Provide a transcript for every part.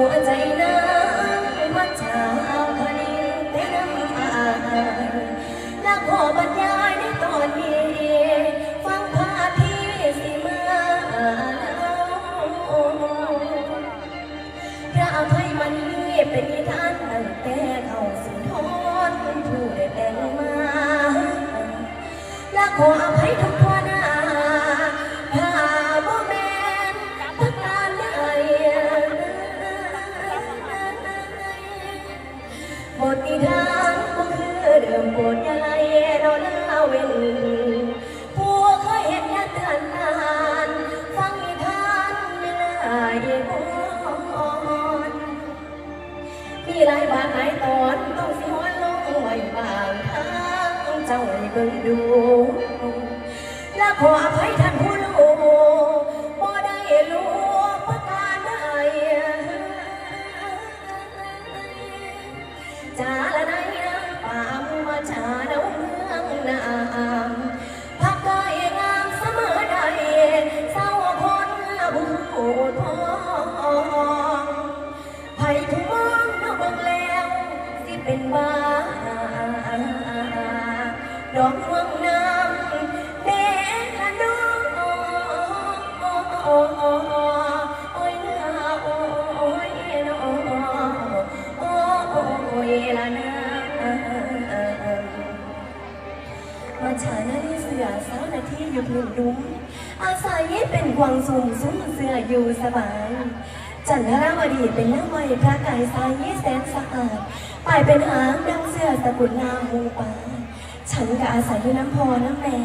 หัวใจน้ำมันชาพนินแต่น้ำอาและขอบรรยายในตอนนี้ ฟังพาที่สิมาพระอภัยมันนี้เป็นนิทานตั้งแต่เขาสุนทรผู้ได้แต่งมาและขออภัยทุกข้อหน้ เจ้าให้เบิ่งดูและขอ อยู่พื้นดุ้มอาศัยเป็นกวางสุ่มซุ้มเสืออยู่สบาย จันทราวดีเป็นน้ำไม้พระกายสายยี่แสนสะอาดปลายเป็นหางดังเสื้อสกุลงามมูปาฉันก็อาศัยอยู่น้ำพอน้ำแม่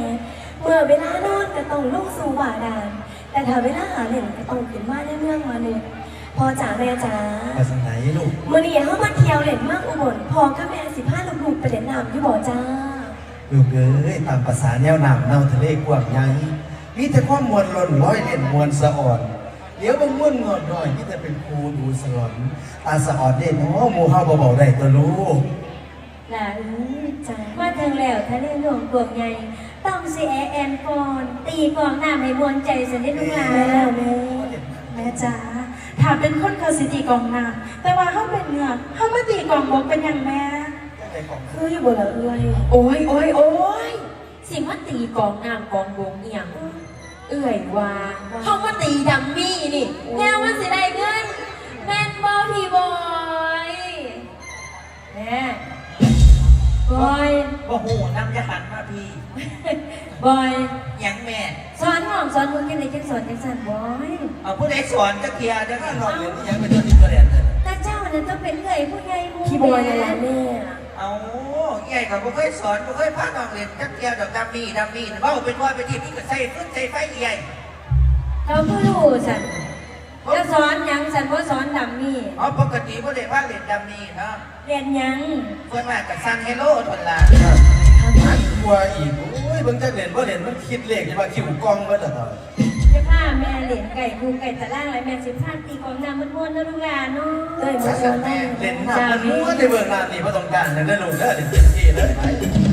เมื่อเวลานอนก็ต้องลุกสู่บาดาล แต่ถ้าเวลาหาเล่นก็ต้องขึ้นมาในเมืองมาหนึ่งพอจ๋าแม่จ๋ามาสังไหนลูกมื่อนี้เขามาเที่ยวเล่นมากอุบลพอกับแม่สิบห้าลูกๆไปเล่นน้ำอยู่บ่จ้า ลูกเอ้ยตามภาษาแนวหนามเนาทะเลกว้างใหญ่มีแต่ความมวลล้นร้อยเล่นมวลสะอ่อนเดี๋ยวบางม่วนงอดน้อยที่จะเป็นครูดูสลอนตาสะอ่อนเด่นโอ้หมูเฮาเบาๆได้ตัวลูกหลานจ้ามาถึงแล้วทะเลหลวงกวงใหญ่ต้องซีแอแอนก่อนตีกลองน้ำให้มวนใจสันนิลุงหลานแม่แม่แม่จ๋าถ้าเป็นคนเขาสิตีกองน้ำแต่ว่าเขาเป็นเงือกเขามาตีกองบกเป็นอย่างแม่ ใจของคืออยู่บนละเอื้อยโอ้ยโอ้ยโอ้ยสิมาตีกองน้ำกองวงเอียงเอื่อยว่าเขามาตีดัมมี่นี่แนวมันสิได้เงินแม่นบอพี่บอยแม่บอยว่าหูน้ำยาหันมาพี่บอยยังแม่สอนน้องสอนมึงกันเลยจังสอนจังสันบอยเอาผู้ใดสอนจะเคลียร์จะถ้าที่หลออดดเลยยังไม่เจอที่กระเด็นเลยแต่เจ้านั้นต้องเป็นเอื่อยผู้ใหญ่มูพี่บอยนั่นแหละแม่ เอาใหญ่เขาบ่เคยสอนบ่เคยพาน้องเรียนจะเคลียร์ดอกดำมีดำมีเว่าเป็นว่าเป็นทีนี่ก็ใส่ขึ้นใส่ไฟใหญ่เขาผู้รู้สันจะสอนหยังสันว่าสอนดัมมี่อ๋อปกติบ่ได้ว่าเรียนดำมีเนาะเรียนหยังเพื่อนมากับซันเฮโลทนละอันกลัวอีกโอ้ยเบิ่งจักเหรียญบ่เหรียญมันคิดเลขจะมาคิวกล้องเบิดละตอน จะพาแม่เหรียญไก่คูไก่ตะล่างไรแม่สิพาตีกองน้ำมันม้วนๆนะลูกหลานเนาะเอ้ยสัมากชกัวนนแม่แม่เล่นน้ำมันม้วนในเบิ่งน้ำนี่บ่ต้องการนั่นได้อลูกเด้อเล่นเต็มที่เลยไป